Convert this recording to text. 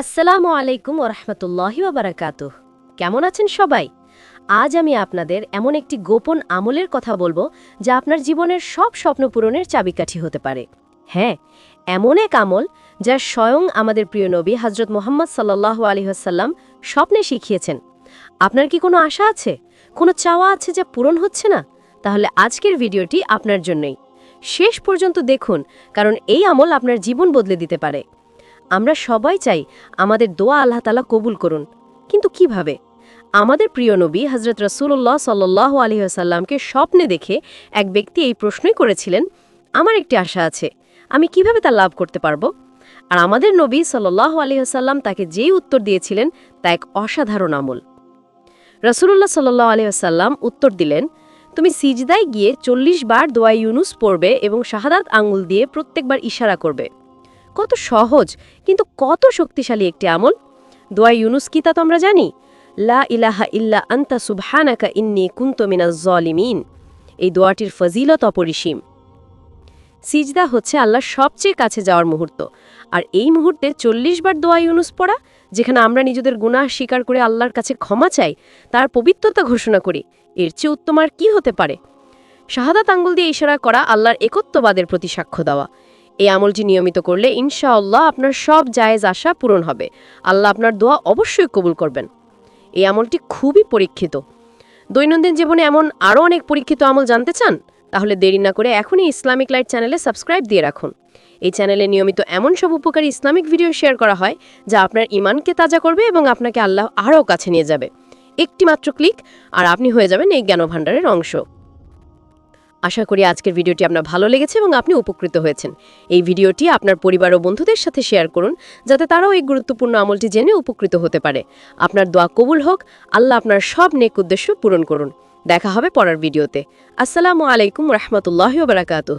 আসসালামু আলাইকুম ওরহমতুল্লাহি ওবরাকাতুহ। কেমন আছেন সবাই? আজ আমি আপনাদের এমন একটি গোপন আমলের কথা বলব যা আপনার জীবনের সব স্বপ্ন পূরণের চাবিকাঠি হতে পারে। হ্যাঁ এমন এক আমল যা স্বয়ং আমাদের প্রিয় নবী হজরত মোহাম্মদ সাল্লাহ আলহিহাসাল্লাম স্বপ্নে শিখিয়েছেন। আপনার কি কোনো আশা আছে? কোনো চাওয়া আছে যা পূরণ হচ্ছে না? তাহলে আজকের ভিডিওটি আপনার জন্যই। শেষ পর্যন্ত দেখুন, কারণ এই আমল আপনার জীবন বদলে দিতে পারে। আমরা সবাই চাই আমাদের দোয়া আল্লাহ তালা কবুল করুন। কিন্তু কীভাবে? আমাদের প্রিয় নবী হজরত রসুল্লাহ সাল্লাহ আলহিহাসাল্লামকে স্বপ্নে দেখে এক ব্যক্তি এই প্রশ্নই করেছিলেন, আমার একটি আশা আছে, আমি কীভাবে তা লাভ করতে পারব? আর আমাদের নবী সাল্লাহ আলহিহাসাল্লাম তাকে যেই উত্তর দিয়েছিলেন, তা এক অসাধারণ আমল। রসুল্লাহ সাল্লাহ আলহিহাসাল্লাম উত্তর দিলেন, তুমি সিজদায় গিয়ে চল্লিশ বার দোয়া ইউনুস পড়বে এবং শাহাদাত আঙুল দিয়ে প্রত্যেকবার ইশারা করবে। কত সহজ, কিন্তু কত শক্তিশালী একটি আমল। দোয়া ইউনুস কি তা তো আমরা জানি? লা ইলাহা ইল্লা আন্তা সুবহানাকা ইন্নি কুন্ত মিনাজ জলিমিন। এই দোয়াটির ফজিলত অপরিসীম। সিজদা হচ্ছে আল্লাহর সবচেয়ে কাছে যাওয়ার মুহূর্ত। আর এই মুহূর্তে চল্লিশ বার দোয়া ইউনুস পড়া, যেখানে আমরা নিজেদের গুনাহ স্বীকার করে আল্লাহর কাছে ক্ষমা চাই, তার পবিত্রতা ঘোষণা করি, এর চেয়ে উত্তম আর কি হতে পারে? শাহাদাত আঙ্গুল দিয়ে ইশারা করা আল্লাহর একত্ববাদের প্রতি সাক্ষ্য দেওয়া। এই আমলটি নিয়মিত করলে ইনশাআল্লাহ আপনার সব জায়েজ আশা পূরণ হবে। আল্লাহ আপনার দোয়া অবশ্যই কবুল করবেন। এই আমলটি খুবই পরীক্ষিত। দৈনন্দিন জীবনে এমন আরও অনেক পরীক্ষিত আমল জানতে চান? তাহলে দেরি না করে এখনই ইসলামিক লাইট চ্যানেলে সাবস্ক্রাইব দিয়ে রাখুন। এই চ্যানেলে নিয়মিত এমন সব উপকারী ইসলামিক ভিডিও শেয়ার করা হয়, যা আপনার ইমানকে তাজা করবে এবং আপনাকে আল্লাহ আরও কাছে নিয়ে যাবে। একটি মাত্র ক্লিক, আর আপনি হয়ে যাবেন এই জ্ঞানভাণ্ডারের অংশ। আশা করি আজকের ভিডিওটি আপনার ভালো লেগেছে এবং আপনি উপকৃত হয়েছেন। এই ভিডিওটি আপনার পরিবার ও বন্ধুদের সাথে শেয়ার করুন, যাতে তারাও এই গুরুত্বপূর্ণ আমলটি জেনে উপকৃত হতে পারে। আপনার দোয়া কবুল হোক, আল্লাহ আপনার সব নেক উদ্দেশ্য পূরণ করুন। দেখা হবে পরের ভিডিওতে। আসসালামু আলাইকুম রহমতুল্লাহ বারাকাতুহ।